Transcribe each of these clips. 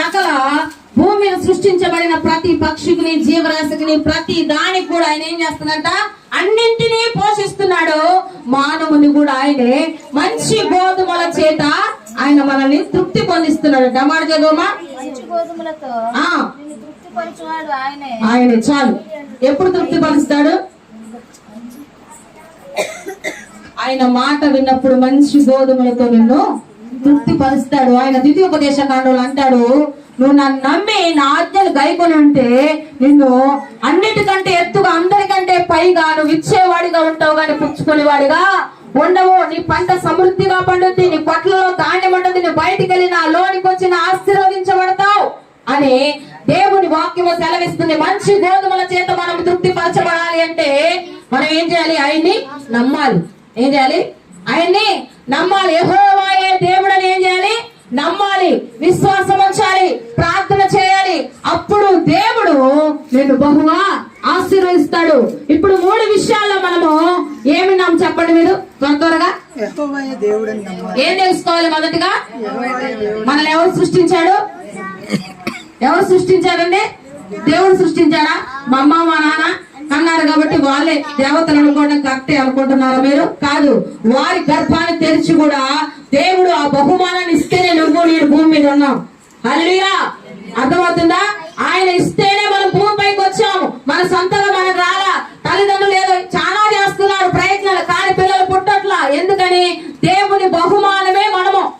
సకల భూమి మీద సృష్టించబడిన ప్రతి పక్షికిని జీవరాశికిని ప్రతి దానికి కూడా ఆయన ఏం చేస్తున్నట అన్నింటినీ పోషిస్తున్నాడు. మానవుని కూడా ఆయనే. మంచి గోధుమల చేత ఆయన మనల్ని తృప్తి పొందిస్తున్నాడు డమాడు చదువుమా ఆయన. చాలు. ఎప్పుడు తృప్తి పరుస్తాడు? ఆయన మాట విన్నప్పుడు మంచి గోధుమలతో నిన్ను తృప్తి పరుస్తాడు ఆయన ద్వితీయోపదేశ కాండంలో అంటాడు నువ్వు నన్ను నమ్మి నా ఆజ్ఞలు గైకొని ఉంటే నిన్ను అన్నిటికంటే ఎత్తుగా అందరికంటే పైగా నువ్వు ఇచ్చేవాడిగా ఉంటావు కానీ పుచ్చుకునేవాడిగా ఉండవు. నీ పంట సమృద్ధిగా పండుద్ది నీ పట్లలో ధాన్యం ఉండదు నీ బయటికి వెళ్ళిన లోనికి వచ్చిన ఆశీర్వదించబడతావు అని దేవుని వాక్యము సెలవిస్తుంది. మంచి గోధుమల చేత మనం తృప్తి పరచబడాలి అంటే మనం ఏం చేయాలి? ఆయన్ని నమ్మాలి. ఏం చేయాలి? ఆయన్ని నమ్మాలి. ఏహో దేవుడు అని ఏం చేయాలి నమ్మాలి విశ్వాసం ఉంచాలి ప్రార్థన చేయాలి. అప్పుడు దేవుడు నిన్ను బహుగా ఆశీర్వదిస్తాడు. ఇప్పుడు మూడు విషయాల్లో మనము ఏమి నాం చెప్పండి మీరు? త్వర త్వరగా. ఏం తెలుసుకోవాలి మొదటిగా? మనల్ని ఎవరు సృష్టించాడు? ఎవరు సృష్టించారండి? దేవుడు సృష్టించాడా? మా అమ్మ మా నాన్న అన్నారు కాబట్టి వాళ్ళే దేవతలు అనుకోవడం కరెక్టే అనుకుంటున్నారా మీరు? కాదు వారి గర్భాన్ని తెరిచి కూడా దేవుడు ఆ బహుమానాన్ని నేను భూమి మీద ఉన్నాం హల్లుయా అర్థమవుతుందా? ఆయన ఇస్తేనే మనం భూమి పైకి వచ్చాము. మన సొంతంగా మనకు రాలా. తల్లిదండ్రులు ఏదో చాలా చేస్తున్నారు ప్రయత్నాలు. కానీ పిల్లలు పుట్టట్లా. ఎందుకని? దేవుని బహుమానమే మనము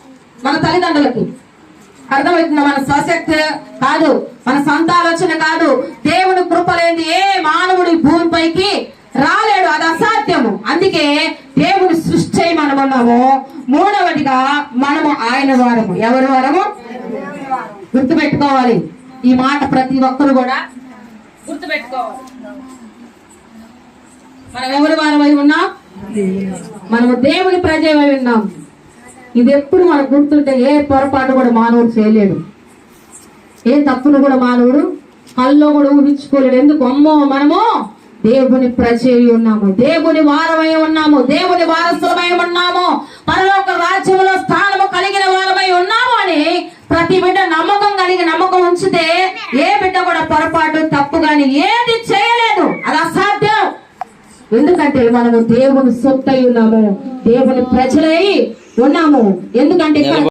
మన తల్లిదండ్రులకి. అర్థమవుతుందా? మన స్వశక్తి కాదు మన సొంత ఆలోచన కాదు. దేవుని కృప లేని ఏ మానవుడి భూమిపైకి రాలేడు. అది అసాధ్యము. అందుకే దేవుని సృష్టి మనమున్నాము మూడవదిగా ఆయన వారము? ఎవరి వారము? గుర్తుపెట్టుకోవాలి. ఈ మాట ప్రతి ఒక్కరు కూడా గుర్తుపెట్టుకోవాలి. మనం ఎవరి వారమై ఉన్నాం? మనము దేవుని ప్రజమై ఉన్నాం. ఇది ఎప్పుడు మనకు గుర్తుంటే ఏ పొరపాటు కూడా మానవుడు చేయలేడు. ఏ తప్పును కూడా మానవుడు కల్లో కూడా ఊహించుకోలేడు. ఎందుకు? అమ్మో మనము దేవుని ప్రజయి ఉన్నాము. దేవుని వారమై ఉన్నాము. దేవుని వారసులమై ఉన్నాము. పరలోక రాజ్యంలో స్థానము కలిగిన ప్రతి బిడ్డ నమ్మకం కలిగి నమ్మకం ఉంచితే ఏ బిడ్డ కూడా పొరపాటు తప్పు గాని ఏది చేయలేదు. అది అసాధ్యం. ఎందుకంటే మనము దేవుని సొత్తై ఉన్నాము దేవుని ప్రజలై ఉన్నాము. ఎందుకంటే